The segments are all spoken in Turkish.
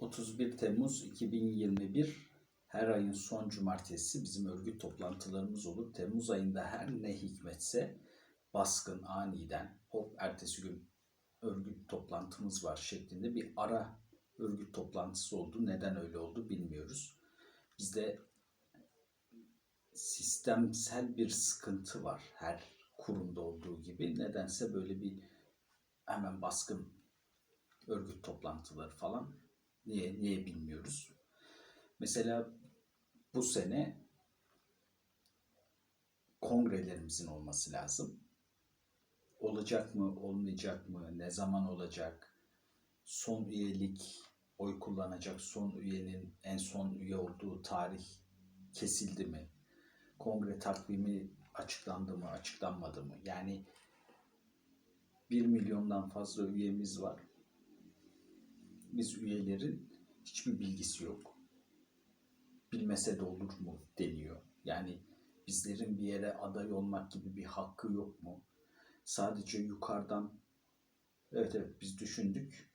31 Temmuz 2021 her ayın son cumartesi bizim örgüt toplantılarımız olur. Temmuz ayında her ne hikmetse baskın aniden hop ertesi gün örgüt toplantımız var şeklinde bir ara örgüt toplantısı oldu. Neden öyle oldu bilmiyoruz. Bizde sistemsel bir sıkıntı var her kurumda olduğu gibi. Nedense böyle bir hemen baskın örgüt toplantıları falan. Niye niye bilmiyoruz. Mesela bu sene kongrelerimizin olması lazım. Olacak mı, olmayacak mı, ne zaman olacak? Son üyelik, oy kullanacak son üyenin en son üye olduğu tarih kesildi mi? Kongre takvimi açıklandı mı, açıklanmadı mı? Yani 1 milyondan fazla üyemiz var. Biz üyelerin hiçbir bilgisi yok. Bilmese de olur mu deniyor. Yani bizlerin bir yere aday olmak gibi bir hakkı yok mu? Sadece yukarıdan evet evet biz düşündük.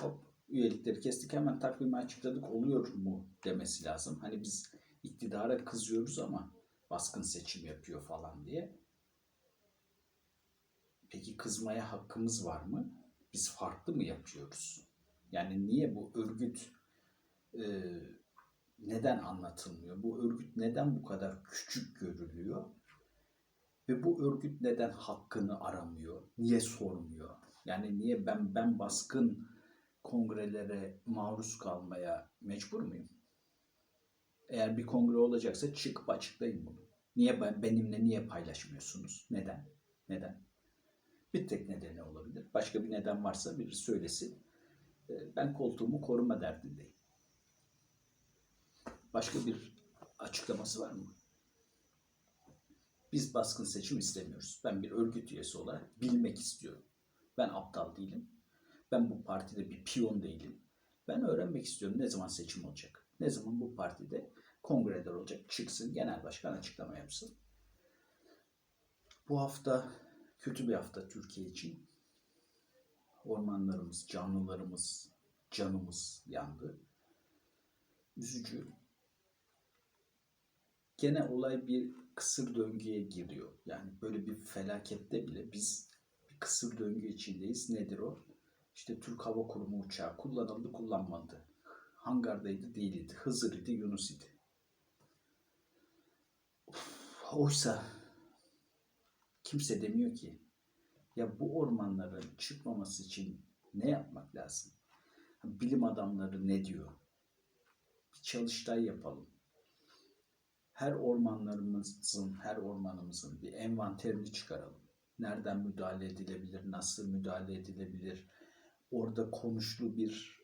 Hop üyelikleri kestik hemen takvimi açıkladık oluyor mu demesi lazım. Hani biz iktidara kızıyoruz ama baskın seçim yapıyor falan diye. Peki kızmaya hakkımız var mı? Biz farklı mı yapıyoruz? Yani niye bu örgüt e, neden anlatılmıyor? Bu örgüt neden bu kadar küçük görülüyor? Ve bu örgüt neden hakkını aramıyor? Niye sormuyor? Yani niye ben ben baskın kongrelere maruz kalmaya mecbur muyum? Eğer bir kongre olacaksa çıkıp açıklayın bunu. Niye ben benimle niye paylaşmıyorsunuz? Neden? Neden? Bir tek nedeni olabilir. Başka bir neden varsa biri söylesin. Ee, Ben koltuğumu koruma derdindeyim. Başka bir açıklaması var mı? Biz baskın seçim istemiyoruz. Ben bir örgüt üyesi olarak bilmek istiyorum. Ben aptal değilim. Ben bu partide bir piyon değilim. Ben öğrenmek istiyorum ne zaman seçim olacak. Ne zaman bu partide kongreler olacak. Çıksın genel başkan açıklama yapsın. Bu hafta kötü bir hafta Türkiye için. Ormanlarımız, canlılarımız, canımız yandı. Üzücü. Gene olay bir kısır döngüye giriyor. Yani böyle bir felakette bile biz bir kısır döngü içindeyiz. Nedir o? İşte Türk Hava Kurumu uçağı kullanıldı, kullanmadı. Hangardaydı, değildi. Hızır idi, Yunus idi. Oysa kimse demiyor ki ya bu ormanların çıkmaması için ne yapmak lazım? Bilim adamları ne diyor? Bir çalıştay yapalım. Her ormanlarımızın, her ormanımızın bir envanterini çıkaralım. Nereden müdahale edilebilir, nasıl müdahale edilebilir? Orada konuşlu bir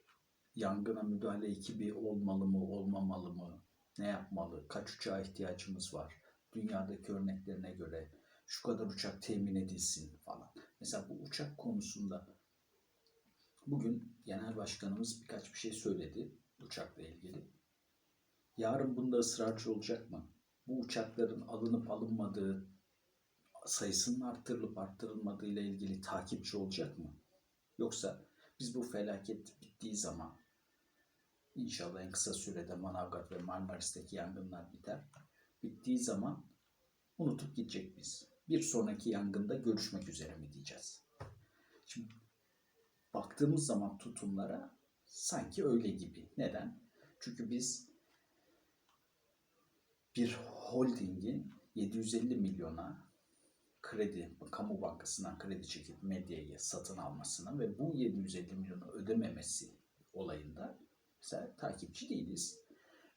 yangına müdahale ekibi olmalı mı, olmamalı mı? Ne yapmalı? Kaç uçağa ihtiyacımız var? Dünyadaki örneklerine göre şu kadar uçak temin edilsin falan. Mesela bu uçak konusunda bugün genel başkanımız birkaç bir şey söyledi uçakla ilgili. Yarın bunda ısrarcı olacak mı? Bu uçakların alınıp alınmadığı, sayısının arttırılıp arttırılmadığı ile ilgili takipçi olacak mı? Yoksa biz bu felaket bittiği zaman inşallah en kısa sürede Manavgat ve Marmaris'teki yangınlar biter. Bittiği zaman unutup gidecek biz. Bir sonraki yangında görüşmek üzere mi diyeceğiz? Şimdi baktığımız zaman tutumlara sanki öyle gibi. Neden? Çünkü biz bir holdingin 750 milyona kredi, kamu bankasından kredi çekip medyayı satın almasına ve bu 750 milyonu ödememesi olayında mesela takipçi değiliz.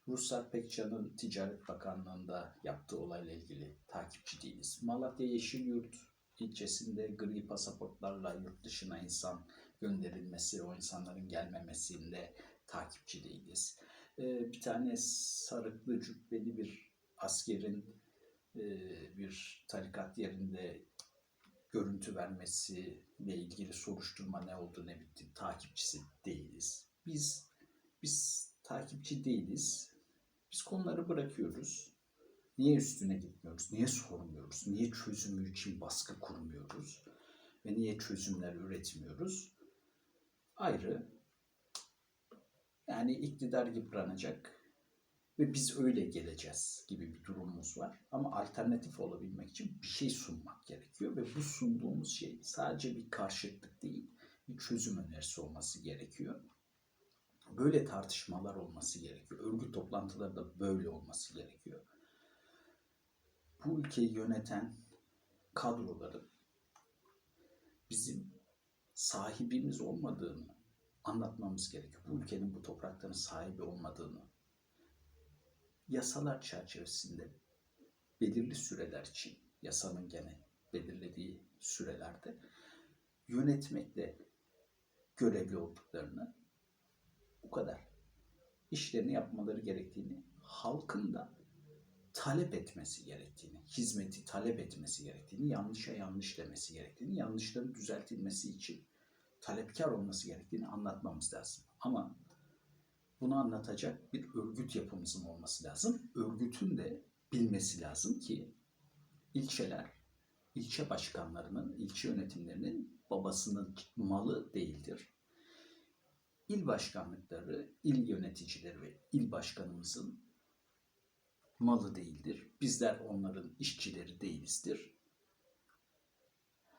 Ruslar Pekcan'ın Ticaret Bakanlığı'nda yaptığı olayla ilgili takipçi değiliz. Malatya Yeşilyurt ilçesinde gri pasaportlarla yurt dışına insan gönderilmesi, o insanların gelmemesinde takipçi değiliz. Ee, bir tane sarıklı cübbeli bir askerin e, bir tarikat yerinde görüntü vermesiyle ilgili soruşturma ne oldu ne bitti takipçisi değiliz. Biz biz takipçi değiliz. Biz konuları bırakıyoruz. Niye üstüne gitmiyoruz? Niye sormuyoruz? Niye çözümü için baskı kurmuyoruz? Ve niye çözümler üretmiyoruz? Ayrı. Yani iktidar yıpranacak ve biz öyle geleceğiz gibi bir durumumuz var. Ama alternatif olabilmek için bir şey sunmak gerekiyor ve bu sunduğumuz şey sadece bir karşıtlık değil, bir çözüm önerisi olması gerekiyor. Böyle tartışmalar olması gerekiyor. Örgüt toplantıları da böyle olması gerekiyor. Bu ülkeyi yöneten kadroların bizim sahibimiz olmadığını anlatmamız gerekiyor. Bu ülkenin bu toprakların sahibi olmadığını, yasalar çerçevesinde belirli süreler için, yasanın gene belirlediği sürelerde yönetmekle görevli olduklarını, bu kadar işlerini yapmaları gerektiğini, halkın da talep etmesi gerektiğini, hizmeti talep etmesi gerektiğini, yanlışa yanlış demesi gerektiğini, yanlışların düzeltilmesi için talepkar olması gerektiğini anlatmamız lazım. Ama bunu anlatacak bir örgüt yapımızın olması lazım. Örgütün de bilmesi lazım ki ilçeler, ilçe başkanlarının, ilçe yönetimlerinin babasının malı değildir. İl başkanlıkları, il yöneticileri ve il başkanımızın malı değildir. Bizler onların işçileri değilizdir.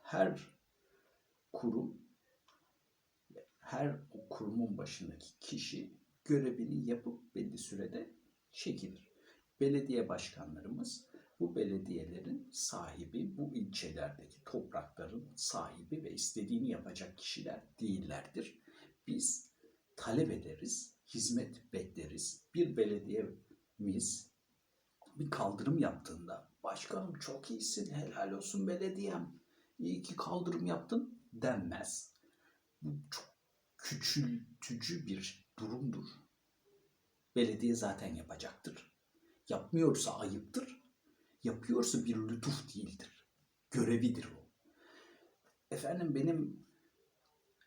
Her kurum, her o kurumun başındaki kişi görevini yapıp belli sürede çekilir. Belediye başkanlarımız bu belediyelerin sahibi, bu ilçelerdeki toprakların sahibi ve istediğini yapacak kişiler değillerdir. Biz talep ederiz, hizmet bekleriz. Bir belediyemiz bir kaldırım yaptığında başkanım çok iyisin helal olsun belediyem iyi ki kaldırım yaptın denmez. Bu çok küçültücü bir durumdur. Belediye zaten yapacaktır. Yapmıyorsa ayıptır. Yapıyorsa bir lütuf değildir. Görevidir o. Efendim benim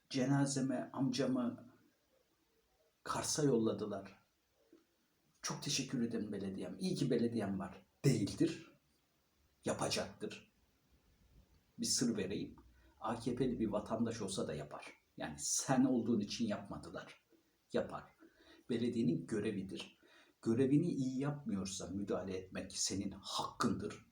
cenazeme amcamı Kars'a yolladılar. Çok teşekkür ederim belediyem. İyi ki belediyem var. Değildir. Yapacaktır. Bir sır vereyim. AKP'li bir vatandaş olsa da yapar. Yani sen olduğun için yapmadılar. Yapar. Belediyenin görevidir. Görevini iyi yapmıyorsa müdahale etmek senin hakkındır.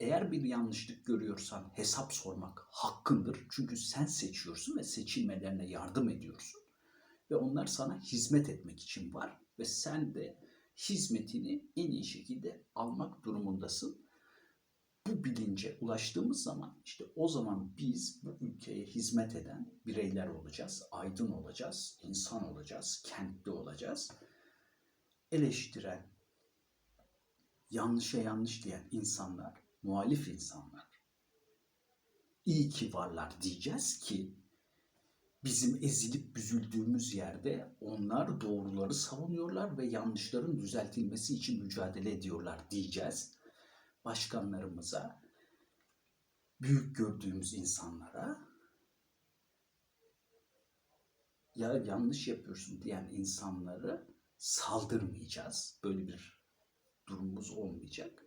Eğer bir yanlışlık görüyorsan hesap sormak hakkındır. Çünkü sen seçiyorsun ve seçilmelerine yardım ediyorsun. Ve onlar sana hizmet etmek için var. Ve sen de hizmetini en iyi şekilde almak durumundasın. Bu bilince ulaştığımız zaman işte o zaman biz bu ülkeye hizmet eden bireyler olacağız, aydın olacağız, insan olacağız, kentli olacağız. Eleştiren, yanlışa yanlış diyen insanlar, muhalif insanlar iyi ki varlar diyeceğiz ki bizim ezilip büzüldüğümüz yerde onlar doğruları savunuyorlar ve yanlışların düzeltilmesi için mücadele ediyorlar diyeceğiz. Başkanlarımıza, büyük gördüğümüz insanlara ya yanlış yapıyorsun diyen insanları saldırmayacağız. Böyle bir durumumuz olmayacak.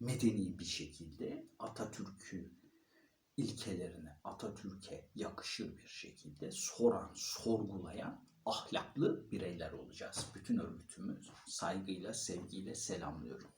Medeni bir şekilde Atatürk'ü ilkelerine, Atatürk'e yakışır bir şekilde soran, sorgulayan ahlaklı bireyler olacağız. Bütün örgütümüz saygıyla, sevgiyle selamlıyorum.